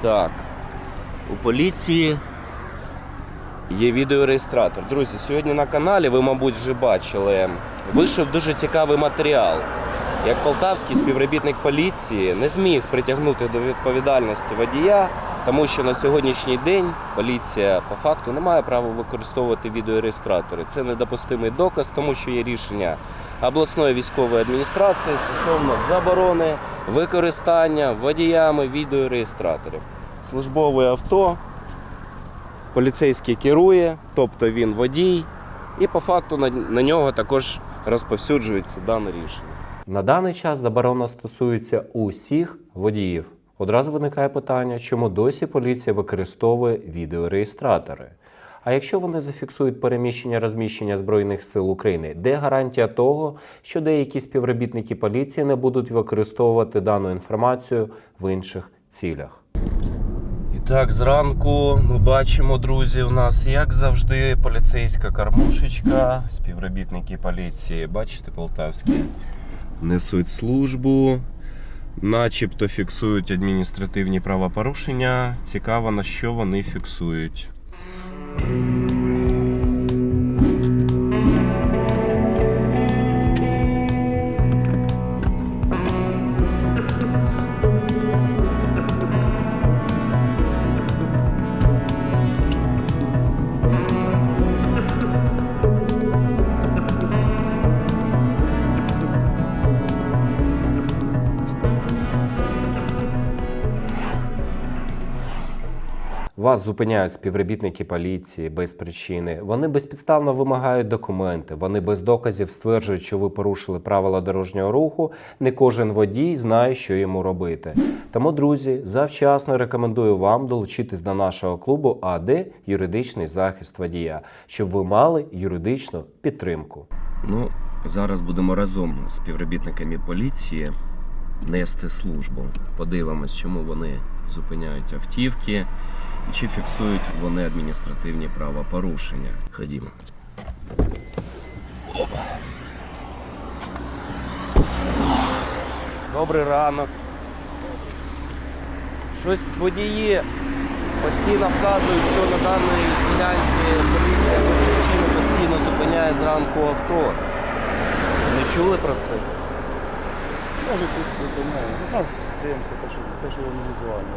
Так. У поліції є відеореєстратор. Друзі, сьогодні на каналі, ви, мабуть, вже бачили, вийшов дуже цікавий матеріал. Як полтавський співробітник поліції не зміг притягнути до відповідальності водія, тому що на сьогоднішній день поліція по факту не має права використовувати відеореєстратори. Це недопустимий доказ, тому що є рішення обласної військової адміністрації стосовно заборони використання водіями відеореєстраторів. Службове авто, поліцейський керує, тобто він водій, і по факту на, нього також розповсюджується дане рішення. На даний час заборона стосується усіх водіїв. Одразу виникає питання, чому досі поліція використовує відеореєстратори. А якщо вони зафіксують переміщення розміщення Збройних сил України, де гарантія того, що деякі співробітники поліції не будуть використовувати дану інформацію в інших цілях? І так, зранку ми бачимо, друзі, у нас, як завжди, поліцейська кормушечка, співробітники поліції, бачите, полтавські, несуть службу, начебто фіксують адміністративні правопорушення. Цікаво, на що вони фіксують. Вас зупиняють співробітники поліції без причини. Вони безпідставно вимагають документи. Вони без доказів стверджують, що ви порушили правила дорожнього руху. Не кожен водій знає, що йому робити. Тому, друзі, завчасно рекомендую вам долучитись до нашого клубу АД юридичний захист водія, щоб ви мали юридичну підтримку. Ну, зараз будемо разом з співробітниками поліції нести службу. Подивимось, чому вони зупиняють автівки і чи фіксують вони адміністративні правопорушення. Ходімо. Опа. Добрий ранок. Щось водії постійно вказують, що на даній ділянці поліція без причини постійно зупиняє зранку авто. Не чули про це? Може хтось зупиняє. У нас дивимося те, що, те, що воно візуально.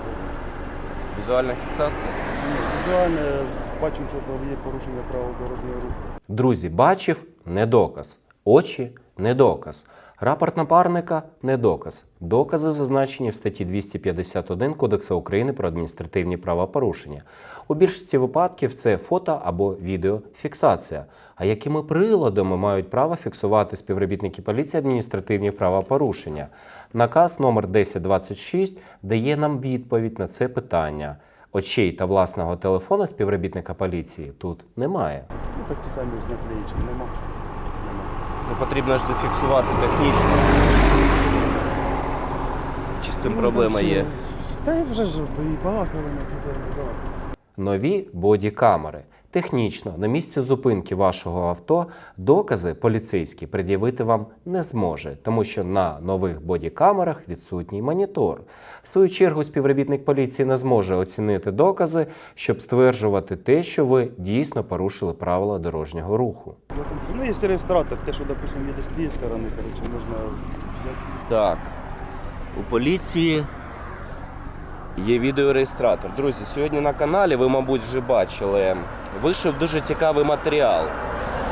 Візуальна фіксація? Ні, Візуально бачимо, що там є порушення правил дорожнього руху. Друзі, бачив не доказ. Очі не доказ. Рапорт напарника не доказ. Докази зазначені в статті 251 Кодексу України про адміністративні правопорушення. У більшості випадків це фото або відеофіксація. А якими приладами мають право фіксувати співробітники поліції адміністративні правопорушення? Наказ номер 1026 дає нам відповідь на це питання. Очей та власного телефона співробітника поліції тут немає. Ну так ті самі ось наклеїчі. Нема. Ну потрібно ж зафіксувати технічно. Чи з цим Ну, проблема є? Та вже ж і балакали на туди. Нові бодікамери. Технічно на місці зупинки вашого авто докази поліцейські пред'явити вам не зможе, тому що на нових бодікамерах відсутній монітор. В свою чергу співробітник поліції не зможе оцінити докази, щоб стверджувати те, що ви дійсно порушили правила дорожнього руху. Ну, є реєстратор, те, що, допустимо, є з тієї сторони, коротше, можна взяти. Так. У поліції є відеореєстратор. Друзі, сьогодні на каналі, ви, мабуть, вже бачили, вийшов дуже цікавий матеріал.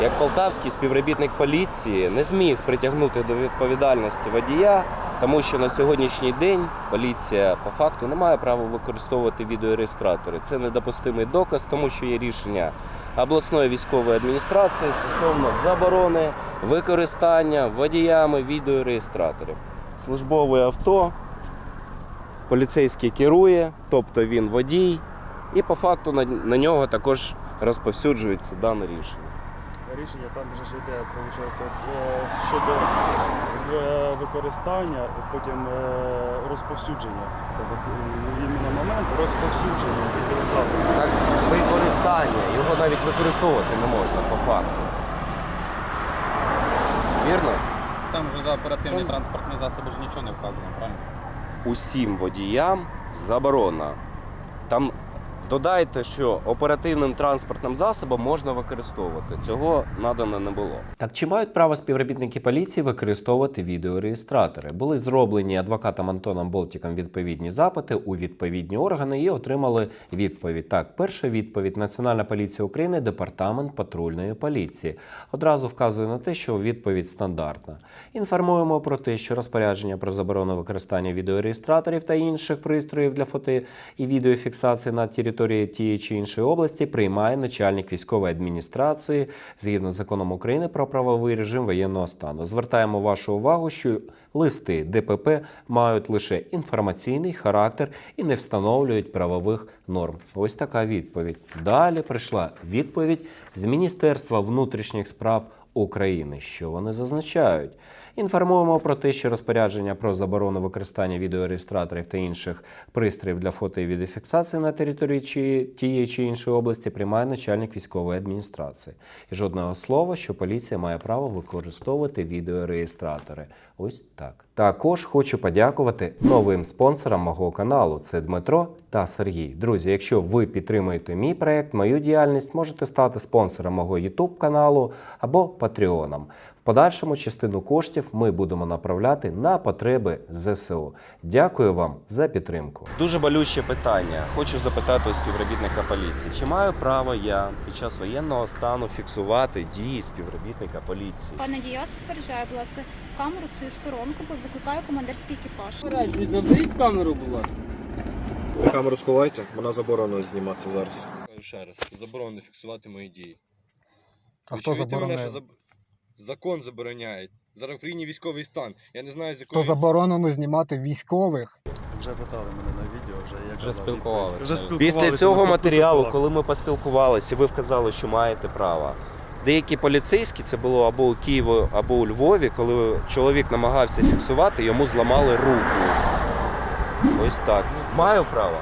Як полтавський співробітник поліції не зміг притягнути до відповідальності водія, тому що на сьогоднішній день поліція по факту не має права використовувати відеореєстратори. Це недопустимий доказ, тому що є рішення обласної військової адміністрації стосовно заборони використання водіями відеореєстраторів. Службове авто, поліцейський керує, тобто він водій, і по факту на нього також розповсюджується дане рішення. Рішення там вже ж йде, виходить, е, щодо е, використання, потім е, розповсюдження. Тобто іменно момент розповсюдження відеозапису. Так, використання, його навіть використовувати не можна по факту. Вірно? Там вже за оперативні Там- транспортні засоби ж нічого не вказано, правильно? Усім водіям заборона Там додайте, що оперативним транспортним засобом можна використовувати. Цього надано не було. Так чи мають право співробітники поліції використовувати відеореєстратори? Були зроблені адвокатом Антоном Болтіком відповідні запити у відповідні органи і отримали відповідь. Так, перша відповідь Національна поліція України, департамент патрульної поліції. Одразу вказує на те, що відповідь стандартна. Інформуємо про те, що розпорядження про заборону використання відеореєстраторів та інших пристроїв для фото і відеофіксації на території тієї чи іншої області приймає начальник військової адміністрації згідно з законом України про правовий режим воєнного стану. Звертаємо вашу увагу, що листи ДПП мають лише інформаційний характер і не встановлюють правових норм. Ось така відповідь. Далі прийшла відповідь з Міністерства внутрішніх справ України. Що вони зазначають? Інформуємо про те, що розпорядження про заборону використання відеореєстраторів та інших пристроїв для фото і відеофіксації на території чи тієї чи іншої області приймає начальник військової адміністрації. І жодного слова, що поліція має право використовувати відеореєстратори. Ось так. Також хочу подякувати новим спонсорам мого каналу. Це Дмитро та Сергій. Друзі, якщо ви підтримуєте мій проект, мою діяльність, можете стати спонсором мого YouTube каналу або Патреоном. В подальшому частину коштів ми будемо направляти на потреби ЗСУ. Дякую вам за підтримку. Дуже болюче питання. Хочу запитати у співробітника поліції, чи маю право я під час воєнного стану фіксувати дії співробітника поліції? Пане Діяс, попереджаю, будь ласка, камеру свою сторонку, бо викликаю командирський екіпаж. Заберіть камеру, будь ласка. Камеру сховайте, вона заборонена знімати зараз. Ще раз, заборонено фіксувати мої дії. А хто забороняє? що заб- Закон забороняє. Зараз в Україні військовий стан. Я не знаю, з То заборонено знімати військових. Вже питали мене на відео, вже я Вже спілкувалися. Вже спілкувалися. Після цього матеріалу, коли ми поспілкувалися, ви вказали, що маєте право. Деякі поліцейські, це було або у Києві, або у Львові, коли чоловік намагався фіксувати, йому зламали руку. Ось так. Маю право?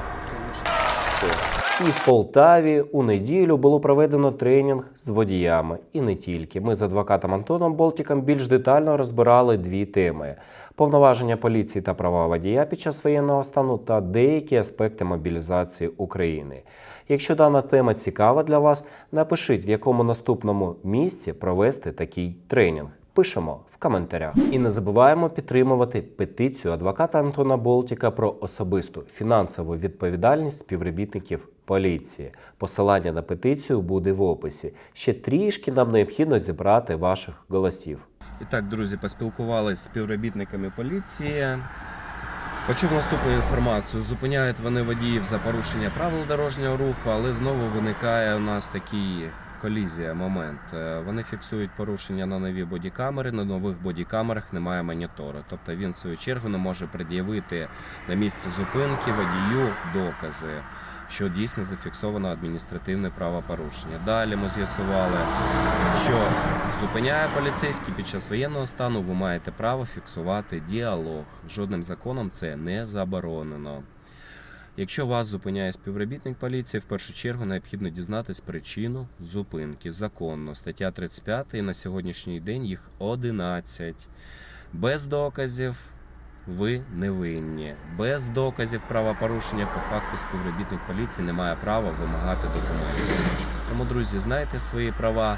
Все. І в Полтаві у неділю було проведено тренінг з водіями. І не тільки. Ми з адвокатом Антоном Болтіком більш детально розбирали дві теми: повноваження поліції та права водія під час воєнного стану та деякі аспекти мобілізації України. Якщо дана тема цікава для вас, напишіть, в якому наступному місці провести такий тренінг. Пишемо в коментарях. І не забуваємо підтримувати петицію адвоката Антона Болтіка про особисту фінансову відповідальність співробітників поліції. Посилання на петицію буде в описі. Ще трішки нам необхідно зібрати ваших голосів. І так, друзі, поспілкувалися з співробітниками поліції. Почув наступну інформацію. Зупиняють вони водіїв за порушення правил дорожнього руху, але знову виникає у нас такий колізія момент. Е, Вони фіксують порушення на нові бодікамери. На нових бодікамерах немає монітору. Тобто він, в свою чергу, не може пред'явити на місці зупинки водію докази, що дійсно зафіксовано адміністративне правопорушення. Далі ми з'ясували, що зупиняє поліцейський під час воєнного стану, ви маєте право фіксувати діалог. Жодним законом це не заборонено. Якщо вас зупиняє співробітник поліції, в першу чергу необхідно дізнатись причину зупинки. Законно, стаття 35 на сьогоднішній день їх 11. Без доказів ви не винні. Без доказів правопорушення по факту співробітник поліції не має права вимагати документів. Тому, друзі, знайте свої права,